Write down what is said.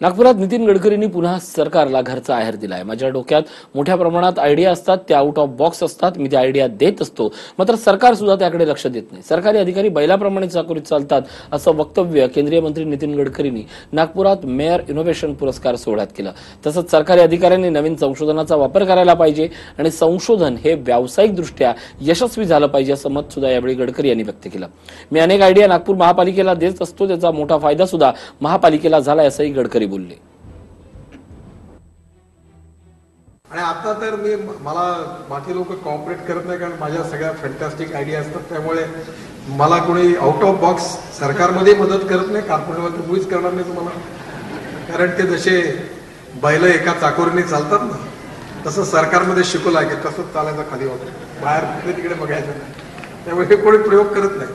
नागपुरात नितीन गडकरींनी पुन्हा सरकारला घरचा आहेर दिलाय. माझ्या डोक्यात मोठ्या प्रमाणात आयडिया असतात त्या आउट ऑफ बॉक्स असतात मी त्या आयडिया देत असतो. मात्र सरकार सुद्धा त्याकडे लक्ष देत नाही. सरकारी अधिकारी बैलाप्रमाणे चाकरीत चालतात असं वक्तव्य केंद्रीय मंत्री नितीन गडकरींनी नागपुरात मेयर इनोव्हेशन पुरस्कार सोहळ्यात केलं. तसंच सरकारी अधिकाऱ्यांनी नवीन संशोधनाचा वापर करायला पाहिजे आणि संशोधन हे व्यावसायिकदृष्ट्या यशस्वी झालं पाहिजे असं मत सुद्धा यावेळी गडकरी यांनी व्यक्त केलं. मी अनेक आयडिया नागपूर महापालिकेला देत असतो त्याचा मोठा फायदा सुद्धा महापालिकेला झाला असंही गडकरी बोलले. आणि आता तर मी मला बाकी लोक कॉपरेट करत नाही कारण माझ्या सगळ्या फॅन्टॅस्टिक आयडिया असतात. त्यामुळे मला कोणी आउट ऑफ बॉक्स सरकारमध्ये मदत करत नाही कॉर्पोरेटमध्ये मुळीच करणार नाही तुम्हाला. कारण ते जसे बैल एका चाकोरीने चालतात ना तसं सरकारमध्ये शिकू आहे की चालायचं खाली वाटतं बाहेर तिकडे बघायचं नाही. त्यामुळे हे कोणी प्रयोग करत नाही.